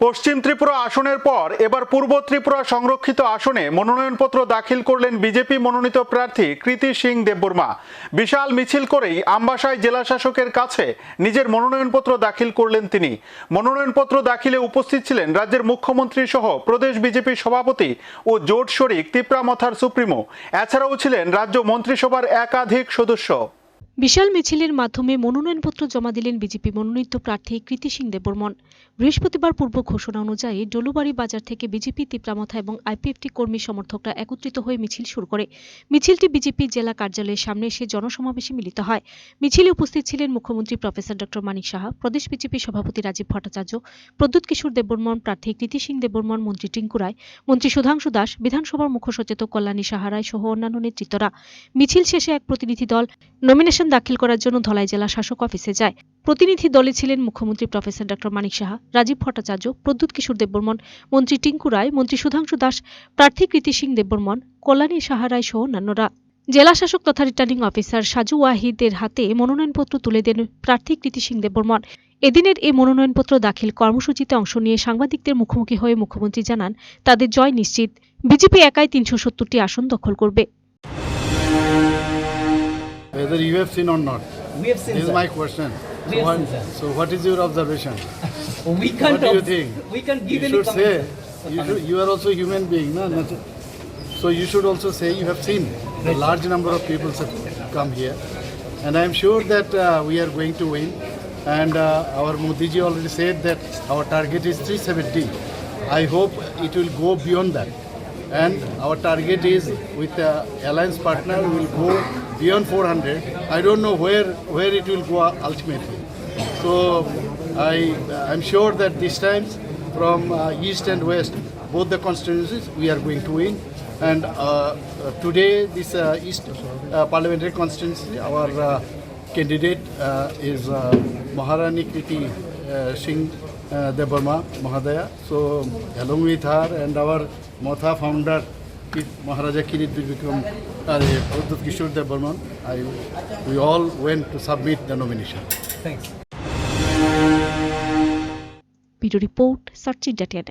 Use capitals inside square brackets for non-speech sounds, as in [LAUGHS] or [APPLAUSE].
পশ্চিম ত্রিপুরা আসনের পর এবার পূর্ব ত্রিপুরা সংরক্ষিত আসনে মনোনয়নপত্র দাখিল করলেন বিজেপি মনোনীত প্রার্থী কৃতি সিং দেববর্মা। বিশাল মিছিল করেই আমবাসায় জেলা শাসকের কাছে নিজের মনোনয়নপত্র দাখিল করলেন তিনি। মনোনয়নপত্র দাখিলে উপস্থিত ছিলেন রাজ্যের মুখ্যমন্ত্রী সহ প্রদেশ বিজেপি সভাপতি ও জোট শরিক তিপ্রামথার সুপ্রিমো। এছাড়াও ছিলেন রাজ্য মন্ত্রিসভার একাধিক সদস্য। বিশাল মিছিলের মাধ্যমে মনোনয়নপত্র জমা দিলেন বিজেপি মনোনীত প্রার্থী কৃতি সিং দেববর্মন। বৃহস্পতিবার পূর্ব ঘোষণা অনুযায়ী ডলুবাড়ি বাজার থেকে বিজেপি তিপ্রামথা এবং আইপিএফটি কর্মী সমর্থকরা একত্রিত হয়ে মিছিল শুরু করে। মিছিলটি বিজেপি জেলা কার্যালয়ের সামনে এসে জনসমাবেশে মিলিত হয়। মিছিলে উপস্থিত ছিলেন মুখ্যমন্ত্রী প্রফেসর ডক্টর মানিক সাহা, প্রদেশ বিজেপি সভাপতি রাজীব ভট্টাচার্য, প্রদ্যুৎ কিশোর দেববর্মন, প্রার্থী কৃতি সিং দেববর্মন, মন্ত্রী টিঙ্কু রায়, মন্ত্রী সুধাংশু দাস, বিধানসভার মুখ্য সচেতক কল্যাণী সাহারায় সহ অন্যান্য নেতৃত্বরা। মিছিল শেষে এক প্রতিনিধি দল নমিনেশন দাখিল করার জন্য ধলাই জেলা শাসক অফিসে যায়। প্রতিনিধি দলে ছিলেন মুখ্যমন্ত্রী প্রফেসর ডক্টর মানিক সাহা, রাজীব ভট্টাচার্য, প্রদ্যুৎ কিশোর দেববর্মন, মন্ত্রী টিঙ্কু রায়, মন্ত্রী সুধাংশু দাস, প্রার্থী কৃতি সিং দেববর্মন, কল্যাণী সাহারায় সহ অন্যান্যরা। জেলা শাসক তথা রিটার্নিং অফিসার সাজু ওয়াহিদের হাতে মনোনয়নপত্র তুলে দেন প্রার্থী কৃতি সিং দেববর্মন। এদিনের এই মনোনয়নপত্র দাখিল কর্মসূচিতে অংশ নিয়ে সাংবাদিকদের মুখোমুখি হয়ে মুখ্যমন্ত্রী জানান, তাদের জয় নিশ্চিত। বিজেপি একাই তিনশো সত্তরটি আসন দখল করবে। Whether you have seen or not. We have seen This is sir. my question. We So have what, seen, sir. so what is your observation? [LAUGHS] we can't What do you think? We can You give any should comment. say. You, should, you are also a human being? Not- So you should also say you have seen a large number of people have come here, and I am sure that uh, we are going to win. And uh, our Modi ji already said that our target is 370. I hope it will go beyond that. And our target is with the alliance partner we will go beyond 400. I don't know where where it will go ultimately. So I I'm sure that this time from uh, east and west, both the constituencies we are going to win. And uh, uh, today this uh, east uh, parliamentary constituency, our uh, candidate is Maharani Kriti Singh uh, Debarma Mahadaya. So along with her and our Motha founder Maharaja Kirit Vikram uh, Pradut Kishore Debarman, I we all went to submit the nomination. Thank Thanks. Video report সার্চি ডেটিয়া